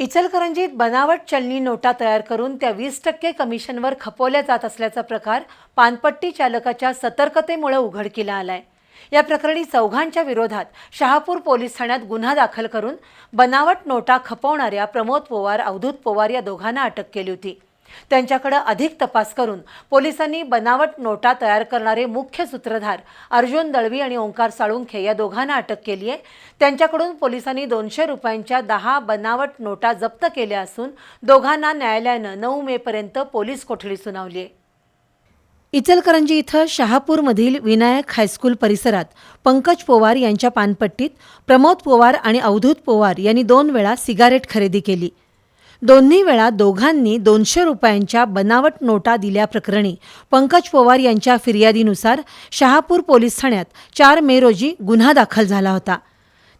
इचलकरंजीत बनावट चलनी नोटा तयार करून त्या वीस टक्के कमिशनवर खपवल्या जात असल्याचा प्रकार पानपट्टी चालकाच्या सतर्कतेमुळे उघडकीला आलाय. या प्रकरणी चौघांच्या विरोधात शहापूर पोलीस ठाण्यात गुन्हा दाखल करून बनावट नोटा खपवणाऱ्या प्रमोद पोवार अवधूत पोवार या दोघांना अटक केली होती. त्यांच्याकडे अधिक तपास करून पोलिसांनी बनावट नोटा तयार करणारे मुख्य सूत्रधार अर्जुन दळवी आणि ओंकार साळुंखे या दोघांना अटक केली आहे. त्यांच्याकडून पोलिसांनी दोनशे रुपयांच्या दहा बनावट नोटा जप्त केल्या असून दोघांना न्यायालयानं नऊ मेपर्यंत पोलीस कोठडी सुनावली आहे. इचलकरंजी इथं शहापूरमधील विनायक हायस्कूल परिसरात पंकज पोवार यांच्या पानपट्टीत प्रमोद पोवार आणि अवधूत पोवार यांनी दोन वेळा सिगारेट खरेदी केली. दोन्ही वेळा दोघांनी दोनशे रुपयांच्या बनावट नोटा दिल्याप्रकरणी पंकज पवार यांच्या फिर्यादीनुसार शहापूर पोलीस ठाण्यात चार मे रोजी गुन्हा दाखल झाला होता.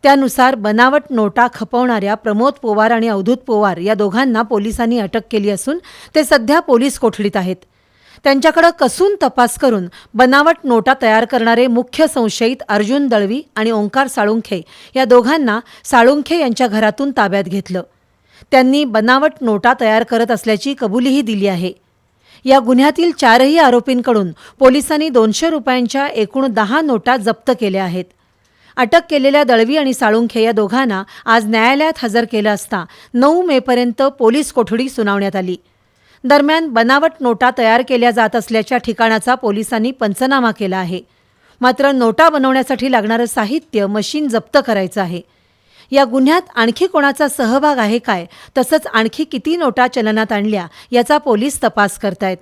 त्यानुसार बनावट नोटा खपवणाऱ्या प्रमोद पोवार आणि अवधूत पोवार या दोघांना पोलिसांनी अटक केली असून ते सध्या पोलीस कोठडीत आहेत. त्यांच्याकडे कसून तपास करून बनावट नोटा तयार करणारे मुख्य संशयित अर्जुन दळवी आणि ओंकार साळुंखे या दोघांना साळुंखे यांच्या घरातून ताब्यात घेतलं. त्यांनी बनावट नोटा तयार करत असल्याची कबुलीही दिली आहे. या गुन्ह्यातील चारही आरोपींकडून पोलिसांनी दोनशे रुपयांच्या एकूण दहा नोटा जप्त केल्या आहेत. अटक केलेल्या दळवी आणि साळुंखे या दोघांना आज न्यायालयात हजर केलं असता नऊ मेपर्यंत पोलीस कोठडी सुनावण्यात आली. दरम्यान बनावट नोटा तयार केल्या जात असल्याच्या ठिकाणाचा पोलिसांनी पंचनामा केला आहे. मात्र नोटा बनवण्यासाठी लागणारं साहित्य मशीन जप्त करायचं आहे. या गुन्ह्यात आणखी कोणाचा सहभाग आहे काय? तसंच आणखी किती नोटा चलनात आणल्या? याचा पोलीस तपास करतायत.